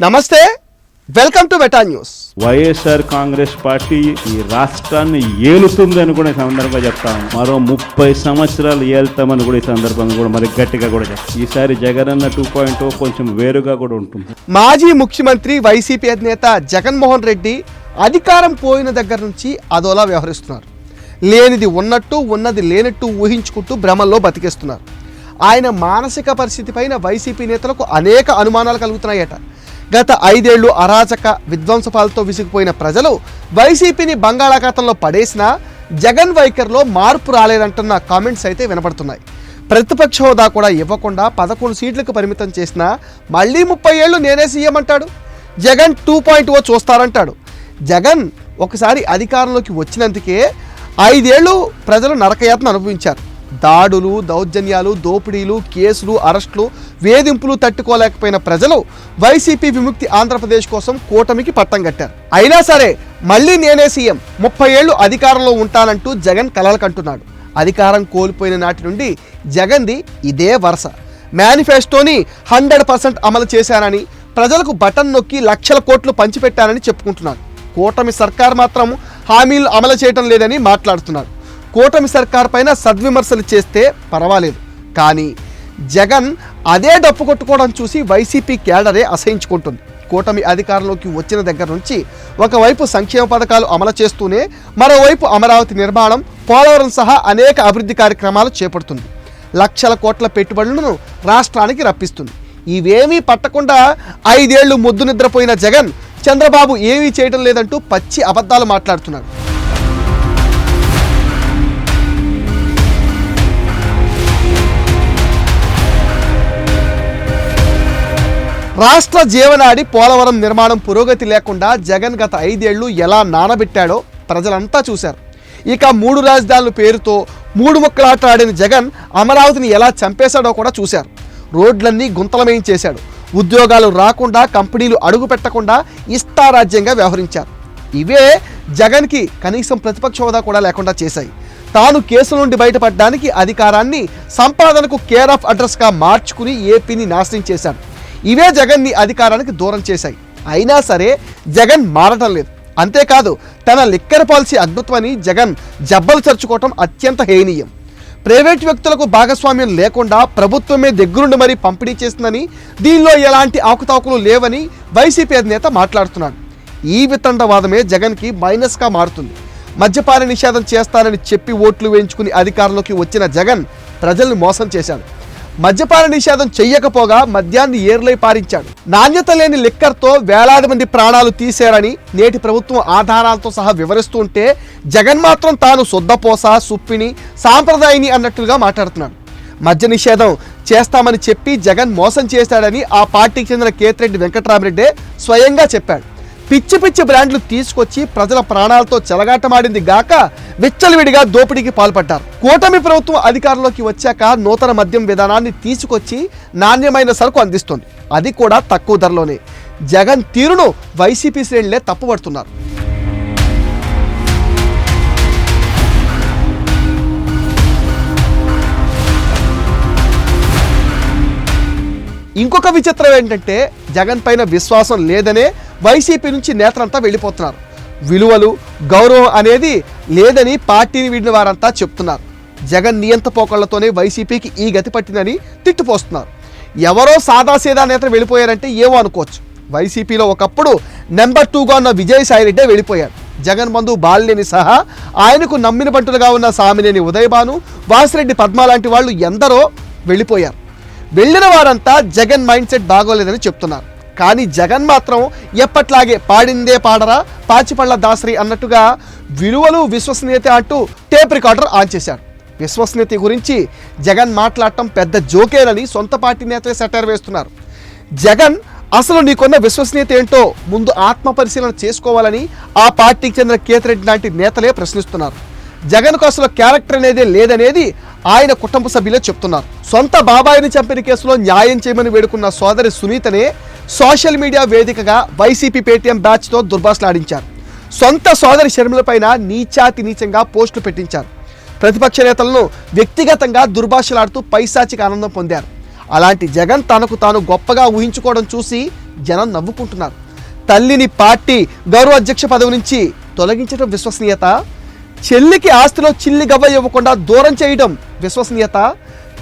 నమస్తే welcome to వెటా news. YSR Congress party ఈ రాష్ట్రాన్ని ఏలుతుందని కూడా ఈ సందర్భంగా చెప్తాను మరో ముప్పై సంవత్సరాలు ఏళ్తామని కూడా ఈ సందర్భంగా కూడా మరి గట్టిగా కూడా చెప్తాం. ఈసారి జగనన్న టూ పాయింట్ కొంచెం వేరుగా కూడా ఉంటుంది. మాజీ ముఖ్యమంత్రి వైసీపీ అధినేత జగన్మోహన్ రెడ్డి అధికారం పోయిన దగ్గర నుంచి అదోలా వ్యవహరిస్తున్నారు. లేనిది ఉన్నట్టు ఉన్నది లేనట్టు ఊహించుకుంటూ భ్రమల్లో బతికేస్తున్నారు. ఆయన మానసిక పరిస్థితి పైన వైసీపీ నేతలకు అనేక అనుమానాలు కలుగుతున్నాయట. గత ఐదేళ్ళు అరాచక విధ్వంసపాలతో విసిగిపోయిన ప్రజలు వైసీపీని బంగాళాఖాతంలో పడేసినా జగన్ వైఖరిలో మార్పు రాలేదంటున్న కామెంట్స్ అయితే వినపడుతున్నాయి. ప్రతిపక్ష హోదా కూడా ఇవ్వకుండా పదకొండు సీట్లకు పరిమితం చేసినా మళ్ళీ ముప్పై ఏళ్ళు నేనే సీఎం అంటాడు. జగన్ టూ పాయింట్ ఓ చూస్తారంటాడు. జగన్ ఒకసారి అధికారంలోకి వచ్చినందుకే ఐదేళ్ళు ప్రజలు నరకయాతను అనుభవించారు. దాడులు దౌర్జన్యాలు దోపిడీలు కేసులు అరెస్టులు వేధింపులు తట్టుకోలేకపోయిన ప్రజలు వైసీపీ విముక్తి ఆంధ్రప్రదేశ్ కోసం కూటమికి పట్టం కట్టారు. అయినా సరే మళ్ళీ నేనే సీఎం. ముప్పై ఏళ్ళు అధికారంలో ఉంటానంటూ జగన్ కలలు కంటున్నాడు. అధికారం కోల్పోయిన నాటి నుండి జగన్ది ఇదే వరుస. మేనిఫెస్టోని హండ్రెడ్ పర్సెంట్ అమలు చేశానని ప్రజలకు బటన్ నొక్కి లక్షల కోట్లు పంచిపెట్టానని చెప్పుకుంటున్నాడు. కూటమి సర్కార్ మాత్రం హామీలు అమలు చేయటం లేదని మాట్లాడుతున్నారు కూటమి సర్కార్ పైన సద్విమర్శలు చేస్తే పర్వాలేదు. కానీ జగన్ అదే డప్పు కొట్టుకోవడం చూసి వైసీపీ కేడరే అసహించుకుంటుంది. కూటమి అధికారంలోకి వచ్చిన దగ్గర నుంచి ఒకవైపు సంక్షేమ పథకాలు అమలు చేస్తూనే మరోవైపు అమరావతి నిర్మాణం పోలవరం సహా అనేక అభివృద్ధి కార్యక్రమాలు చేపడుతుంది. లక్షల కోట్ల పెట్టుబడులను రాష్ట్రానికి రప్పిస్తుంది. ఇవేమీ పట్టకుండా ఐదేళ్ళు ముద్దు నిద్రపోయిన జగన్ చంద్రబాబు ఏమీ చేయడం లేదంటూ పచ్చి అబద్ధాలు మాట్లాడుతున్నాడు రాష్ట్ర జీవనాడి పోలవరం నిర్మాణం పురోగతి లేకుండా జగన్ గత ఐదేళ్ళు ఎలా నానబెట్టాడో ప్రజలంతా చూశారు. ఇక మూడు రాజధానుల పేరుతో మూడు ముక్కలాటాడిన జగన్ అమరావతిని ఎలా చంపేశాడో కూడా చూశారు. రోడ్లన్నీ గుంతలమయం చేశాడు. ఉద్యోగాలు రాకుండా కంపెనీలు అడుగు పెట్టకుండా ఇష్టారాజ్యంగా వ్యవహరించారు. ఇవే జగన్కి కనీసం ప్రతిపక్ష హోదా కూడా లేకుండా చేశాయి. తాను కేసు నుండి బయటపడడానికి అధికారాన్ని సంపాదనకు కేర్ ఆఫ్ అడ్రస్గా మార్చుకుని ఏపీని నాశనం చేశాడు. ఇవే జగన్ని అధికారానికి దూరం చేశాయి. అయినా సరే జగన్ మారటం లేదు. అంతేకాదు తన లిక్కర్ పాలసీ అద్భుతమని జగన్ జబ్బలు చర్చుకోవటం అత్యంత హేనీయం. ప్రైవేట్ వ్యక్తులకు భాగస్వామ్యం లేకుండా ప్రభుత్వమే దగ్గరుండి మరీ పంపిణీ చేస్తుందని దీనిలో ఎలాంటి ఆకుతాకులు లేవని వైసీపీ అధినేత మాట్లాడుతున్నాడు. ఈ వితండవాదమే జగన్కి మైనస్గా మారుతుంది. మద్యపాన నిషేధం చేస్తానని చెప్పి ఓట్లు వేయించుకుని అధికారంలోకి వచ్చిన జగన్ ప్రజల్ని మోసం చేశాడు. మద్యపాన నిషేధం చెయ్యకపోగా మద్యాన్ని ఏర్లై పారించాడు. నాణ్యత లేని లిక్కర్తో వేలాది మంది ప్రాణాలు తీశారని నేటి ప్రభుత్వం ఆధారాలతో సహా వివరిస్తూ ఉంటే జగన్ మాత్రం తాను శుద్ధపోస సుప్పిని సాంప్రదాయని అన్నట్లుగా మాట్లాడుతున్నాడు. మద్య నిషేధం చేస్తామని చెప్పి జగన్ మోసం చేశాడని ఆ పార్టీకి చెందిన కేతిరెడ్డి వెంకటరామరెడ్డి స్వయంగా చెప్పాడు. పిచ్చి పిచ్చి బ్రాండ్లు తీసుకొచ్చి ప్రజల ప్రాణాలతో చెలగాటమాడింది గాక విచ్చలవిడిగా దోపిడీకి పాల్పడ్డారు. కూటమి ప్రభుత్వం అధికారంలోకి వచ్చాక నూతన మద్యం విధానాన్ని తీసుకొచ్చి నాణ్యమైన సరుకు అందిస్తుంది. అది కూడా తక్కువ ధరలోనే. జగన్ తీరును వైసీపీ శ్రేణులే తప్పుపడుతున్నారు ఇంకొక విచిత్రం ఏంటంటే జగన్ పైన విశ్వాసం లేదనే వైసీపీ నుంచి నేతలంతా వెళ్ళిపోతున్నారు. విలువలు గౌరవం అనేది లేదని పార్టీని వీడిన వారంతా చెప్తున్నారు. జగన్ నియంత పోకళ్ళతోనే వైసీపీకి ఈ గతి పట్టిందని తిట్టుపోస్తున్నారు. ఎవరో సాదాసీదా నేతలు వెళ్ళిపోయారంటే ఏమో అనుకోవచ్చు. వైసీపీలో ఒకప్పుడు నెంబర్ టూగా ఉన్న విజయసాయిరెడ్డే వెళ్ళిపోయారు జగన్ బంధు బాలినేని సహా ఆయనకు నమ్మిన బంటులుగా ఉన్న సామినేని ఉదయభాను వాసిరెడ్డి పద్మ లాంటి వాళ్ళు ఎందరో వెళ్ళిపోయారు. వెళ్ళిన వారంతా జగన్ మైండ్ సెట్ బాగోలేదని చెప్తున్నారు. కానీ జగన్ మాత్రం ఎప్పట్లాగే పాడిందే పాడరా? పాచిపళ్ళ దాసరి అన్నట్టుగా విలువలు విశ్వసనీయత అంటూ టేప్ రికార్డర్ ఆన్ చేశాడు విశ్వసనీయత గురించి జగన్ మాట్లాడటం పెద్ద జోకేనని సొంత పార్టీ నేతలే సెటర్ వేస్తున్నారు. జగన్ అసలు నీకున్న విశ్వసనీయత ఏంటో ముందు ఆత్మ పరిశీలన చేసుకోవాలని ఆ పార్టీకి చెందిన కేతిరెడ్డి లాంటి నేతలే ప్రశ్నిస్తున్నారు. జగన్కు అసలు క్యారెక్టర్ అనేది లేదనేది ఆయన కుటుంబ సభ్యులే చెప్తున్నారు. సొంత బాబాయిని చంపిన కేసులో న్యాయం చేయమని వేడుకున్న సోదరి సునీతనే సోషల్ మీడియా వేదికగా వైసీపీ పేటీఎం బ్యాచ్తో దుర్భాషలాడించారు. సొంత సోదరి షర్మిలపైన నీచాతి నీచంగా పోస్టులు పెట్టించారు. ప్రతిపక్ష నేతలను వ్యక్తిగతంగా దుర్భాషలాడుతూ పైశాచిక ఆనందం పొందారు. అలాంటి జగన్ తనకు తాను గొప్పగా ఊహించుకోవడం చూసి జనం నవ్వుకుంటున్నారు. తల్లిని పార్టీ గౌరవ అధ్యక్ష పదవి నుంచి తొలగించడం విశ్వసనీయత? చెల్లికి ఆస్తిలో చిల్లి గవ్వ ఇవ్వకుండా దూరం చేయడం విశ్వసనీయత?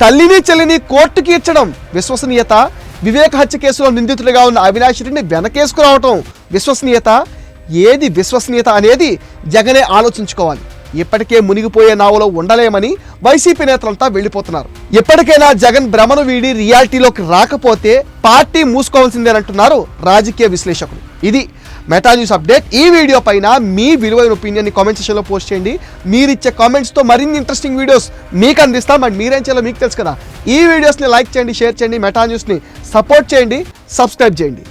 తల్లిని చెల్లిని కోర్టుకి ఇచ్చడం విశ్వసనీయత? వివేక హత్య కేసులో నిందితుడిగా ఉన్న అవినాష్ రెడ్డిని వెనకేసుకురావటం విశ్వసనీయత? ఏది విశ్వసనీయత అనేది జగనే ఆలోచించుకోవాలి. ఇప్పటికే మునిగిపోయే నావలో ఉండలేమని వైసీపీ నేతలంతా వెళ్ళిపోతున్నారు. ఎప్పటికైనా జగన్ భ్రమను వీడి రియాలిటీలోకి రాకపోతే పార్టీ మూసుకోవాల్సిందేనంటున్నారు రాజకీయ విశ్లేషకులు. ఇది మెటా న్యూస్ అప్డేట్. ఈ వీడియో పైన మీ విలువైన ఒపీనియన్ని కామెంట్ సెక్షన్లో పోస్ట్ చేయండి. మీరు ఇచ్చే కామెంట్స్తో మరిన్ని ఇంట్రెస్టింగ్ వీడియోస్ మీకు అందిస్తాం. అండ్ మీరేం చేయాలో మీకు తెలుసు కదా. ఈ వీడియోస్ని లైక్ చేయండి షేర్ చేయండి మెటా న్యూస్ని సపోర్ట్ చేయండి సబ్స్క్రైబ్ చేయండి.